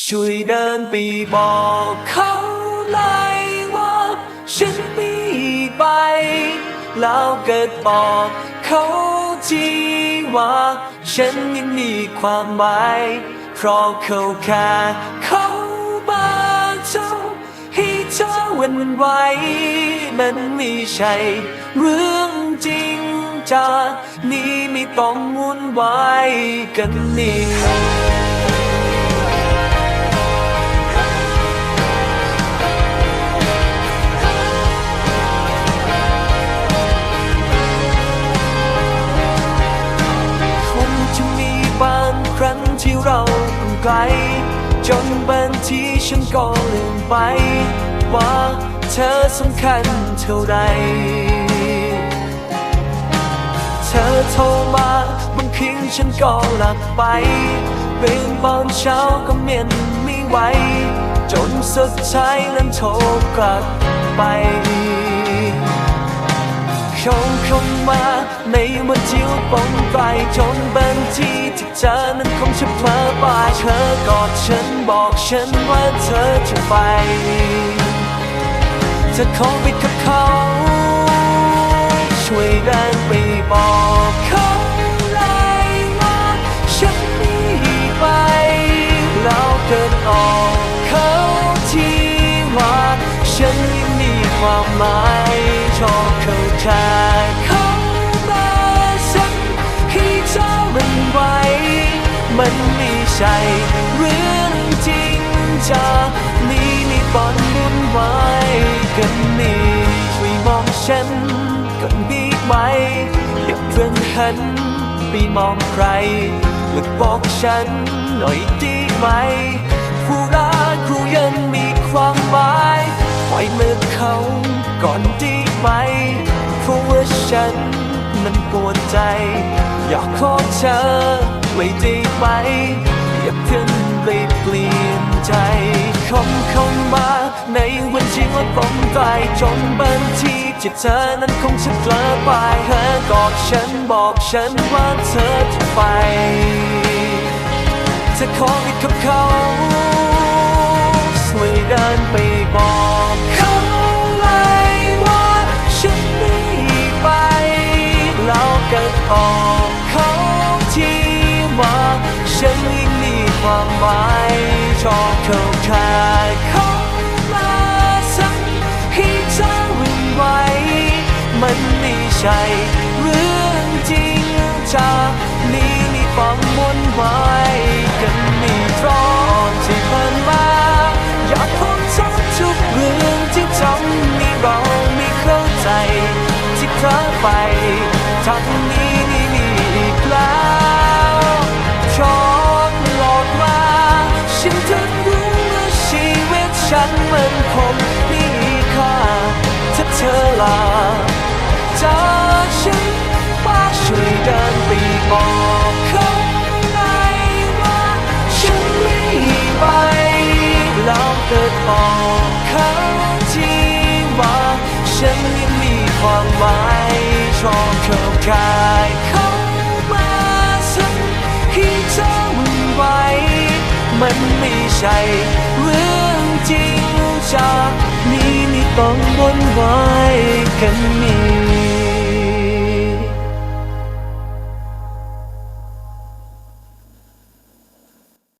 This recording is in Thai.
ช่วยเดินไปบอกเขาเลยว่า ฉันมีไป แล้วเกิดบอกเขาทีว่า ฉันยังมีความหมาย เพราะเขาแค่เขาบาเจ้าให้เธอหวันไหวมันไม่ใช่เรื่องจริงจากนี้ไม่ต้องวุ่นวายกันนี่ ไกล จนบางทีฉันก็ลืมไป ว่าเธอสำคัญเท่าไร เธอโทรมาบางคืนฉันก็หลับไปตื่นตอนเช้าก็เมียนไม่ไหว จนสุดท้ายนั้นโทรกลับไป ในวันที่ว่าปองไปจนบางทีที่เธอนั้นคงจะเพลอไปเธอกอดฉันบอกฉันว่าเธอจะไปเธอขอไปกับเขา ช่วยเดินไปบอกเขาเลยว่าฉันมีไป แล้วเกิดออกเขาที่ว่าฉันยังมีความหมายชอบเขาแค่ ไม่ใช่เรื่องจริงจากนี้มีบอนบุญไว้กันนี่ช่วยมองฉันก่อนดีไหมอย่าเพิ่งหันไปมองใครและบอกฉันหน่อยดีไหม ผู้รักครูยังมีความหมายปล่อยมือเขาก่อนดีไหมเพราะว่าฉันนั้นปวดใจ อยากขอเธอ ไว้ดีไหมอย่าเพิ่งไปเปลี่ยนใจคำเข้ามาในวันที่ว่าผมตายจนบางทีที่เธอนั้นคงจะเผลอไปหากอดฉันบอกฉันว่าเธอจะไปจะขอให้กับเขาช่วยเดินไปบอกเขาเลยว่าฉันไม่ไปแล้วก็บอก ความหมายชอบเขาแค่เขามาสักให้เธอวันไหวมันไม่ใช่เรื่องจริงจากนี้มีความวนวายกันมีเพราะที่ผ่านมาอยากพบเธอทุกเรื่องที่ทำให้เราไม่เข้าใจที่เพลอไปจากนี้ไฉันถึงรู้ว่าชีวิตฉันมันคงมีค่าถ้าเธอลาจากฉันป้าช่วยเดินไปบอกเขาไหนว่าฉันไม่ไปแล้วเกิดบอกเขาที่ว่าฉันยังมีความหมายชอบเขาค่เมันไม่ใช่เรื่องจริงจากนี้ไม่ต้องบนไว้กันมี